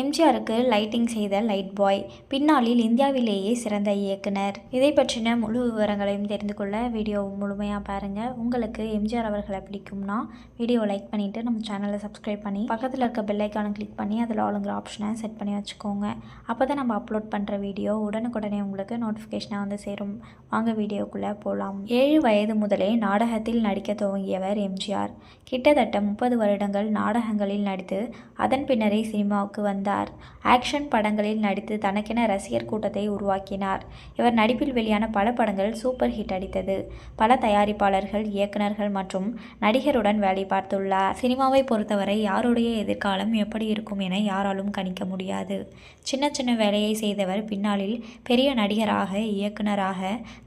எம்ஜிஆருக்கு லைட்டிங் செய்த லைட் பாய் பின்னாளில் இந்தியாவிலேயே சிறந்த இயக்குனர். இதை பற்றின முழு விவரங்களையும் தெரிந்து கொள்ள வீடியோ முழுமையாக பாருங்கள் உங்களுக்கு எம்ஜிஆர் அவர்களை பிடிக்கும்னா வீடியோ லைக் பண்ணிவிட்டு நம்ம சேனலை சப்ஸ்கிரைப் பண்ணி பக்கத்தில் இருக்க பெல்லைக்கான கிளிக் பண்ணி அதில் ஆளுங்கிற ஆப்ஷனை செட் பண்ணி வச்சுக்கோங்க. அப்போ தான் நம்ம அப்லோட் பண்ணுற வீடியோ உடனுக்குடனே உங்களுக்கு நோட்டிஃபிகேஷனாக வந்து சேரும். வாங்க வீடியோக்குள்ளே போகலாம் ஏழு வயது முதலே நாடகத்தில் நடிக்க துவங்கியவர் எம்ஜிஆர். கிட்டத்தட்ட முப்பது வருடங்கள் நாடகங்களில் நடித்து அதன் பின்னரே சினிமாவுக்கு வந்து வந்தார். ஆக்ஷன் படங்களில் நடித்து தனக்கென ரசிகர் கூட்டத்தை உருவாக்கினார். இவர் நடிப்பில் வெளியான பல படங்கள் சூப்பர் ஹிட் அடித்தது. பல தயாரிப்பாளர்கள் இயக்குநர்கள் மற்றும் நடிகருடன் வேலை பார்த்துள்ளார். சினிமாவை பொறுத்தவரை யாருடைய எதிர்காலம் எப்படி இருக்கும் என யாராலும் கணிக்க முடியாது. சின்ன சின்ன வேலையை செய்தவர் பின்னாளில் பெரிய நடிகராக இயக்குனராக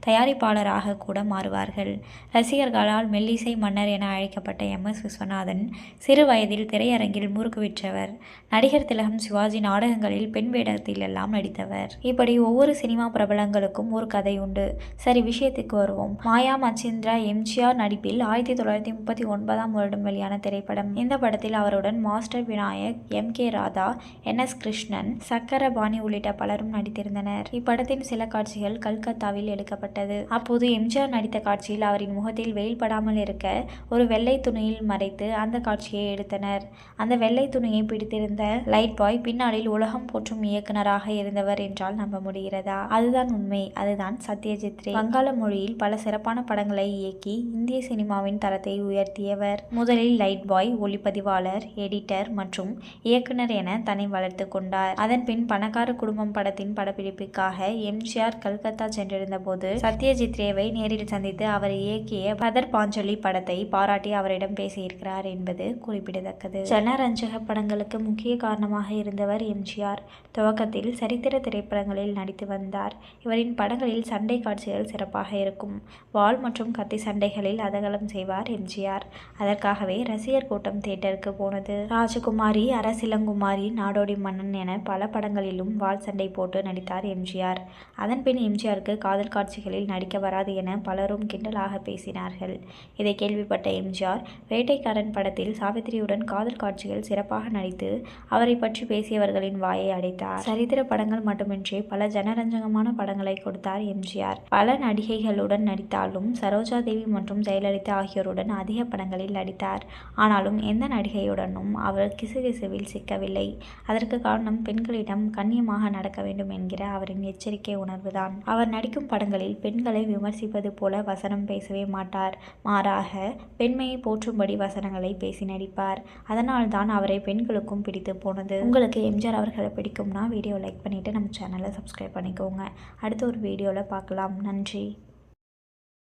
தயாரிப்பாளராக கூட மாறுவார்கள். ரசிகர்களால் மெல்லிசை மன்னர் என அழைக்கப்பட்ட எம். எஸ். விஸ்வநாதன் சிறு வயதில் திரையரங்கில் முறுக்கு விற்றவர். நடிகர் திலகம் சிவாஜி நாடகங்களில் பெண் வேடத்தில் எல்லாம் நடித்தவர். இப்படி ஒவ்வொரு சினிமா பிரபலங்களுக்கும் ஒரு கதை உண்டு. சரி விஷயத்துக்கு வருவோம். மாயா மச்சிந்திரா எம்ஜிஆர் நடிப்பில் ஆயிரத்தி தொள்ளாயிரத்தி முப்பத்தி ஒன்பதாம் வருடம் வெளியான திரைப்படம். இந்த படத்தில் அவருடன் master Vinayak M. K. Radha N. S. Krishnan Chakrapani உள்ளிட்ட பலரும் நடித்திருந்தனர். இப்படத்தின் சில காட்சிகள் கல்கத்தாவில் எடுக்கப்பட்டது. அப்போது எம்ஜிஆர் நடித்த காட்சியில் அவரின் முகத்தில் வெயில் படாமல் இருக்க ஒரு வெள்ளை துணியில் மறைத்து அந்த காட்சியை எடுத்தனர். அந்த வெள்ளை துணியை பிடித்திருந்த லைட் பாய் பின்னாளில் உலகம் போற்றும் இயக்குனராக இருந்தவர் என்றால் நம்ப முடிகிறதா? அதுதான் உண்மை. அதுதான் சத்யஜித் ரே வங்காள மொழியில் பல சிறப்பான படங்களை இயக்கி இந்திய சினிமாவின் தரத்தை உயர்த்தியவர். முதலில் லைட் பாய் ஒளிப்பதிவாளர் எடிட்டர் மற்றும் இயக்குனர் என தன்னை வளர்த்து கொண்டார். அதன்பின் பணக்கார குடும்பம் படத்தின் படப்பிடிப்புக்காக எம்ஜிஆர் கல்கத்தா சென்றிருந்த போது சத்யஜித் ரேவை நேரில் சந்தித்து அவர் இயக்கிய பதர் பாஞ்சலி படத்தை பாராட்டி அவரிடம் பேசியிருக்கிறார் என்பது குறிப்பிடத்தக்கது. ஜனரஞ்சக படங்களுக்கு முக்கிய காரணமாக இருந்தவர் எம்ஜிஆர். துவக்கத்தில் சரித்திர திரைப்படங்களில் நடித்து வந்தார். இவரின் படங்களில் சண்டை காட்சிகள் சிறப்பாக இருக்கும். வாள் மற்றும் கத்தி சண்டைகளில் அதகலம் செய்வார் எம்ஜிஆர். அதற்காகவே ரசிகர் கூட்டம் தியேட்டருக்கு போனது. ராஜகுமாரி அரசிலங்குமாரி நாடோடி மன்னன் என பல படங்களிலும் வாள் சண்டை போட்டு நடித்தார் எம்ஜிஆர். அதன்பின் எம்ஜிஆருக்கு காதல் காட்சிகளில் நடிக்க வராது என பலரும் கிண்டலாக பேசினார்கள். இதை கேள்விப்பட்ட எம்ஜிஆர் வேட்டைக்காரன் படத்தில் சாவித்திரியுடன் காதல் காட்சிகள் சிறப்பாக நடித்து அவரை பற்றி பேசியவர்களின் வாயை அடைத்தார். சரித்திர படங்கள் மட்டுமின்றி பல ஜனரஞ்சகமான படங்களை கொடுத்தார் எம்ஜிஆர். பல நடிகைகளுடன் நடித்தாலும் சரோஜா தேவி மற்றும் ஜெயலலிதா ஆகியோருடன் அதிக படங்களில் நடித்தார். ஆனாலும் எந்த நடிகையுடனும் அவர் கிசுகிசுவில் சிக்கவில்லை. அதற்கு காரணம் பெண்களிடம் கண்ணியமாக நடக்க வேண்டும் என்கிற அவரின் எச்சரிக்கை உணர்வுதான். அவர் நடிக்கும் படங்களில் பெண்களை விமர்சிப்பது போல வசனம் பேசவே மாட்டார். மாறாக பெண்மையை போற்றும்படி வசனங்களை பேசி நடிப்பார். அதனால் தான் அவரை பெண்களுக்கும் பிடித்து போனது. உங்கள் உங்களுக்கு எம்ஜிஆர் அவர்களை பிடிக்கும்னா வீடியோ லைக் பண்ணிவிட்டு நம்ம சேனலை சப்ஸ்கிரைப் பண்ணிக்கோங்க. அடுத்த ஒரு வீடியோவில் பார்க்கலாம். நன்றி.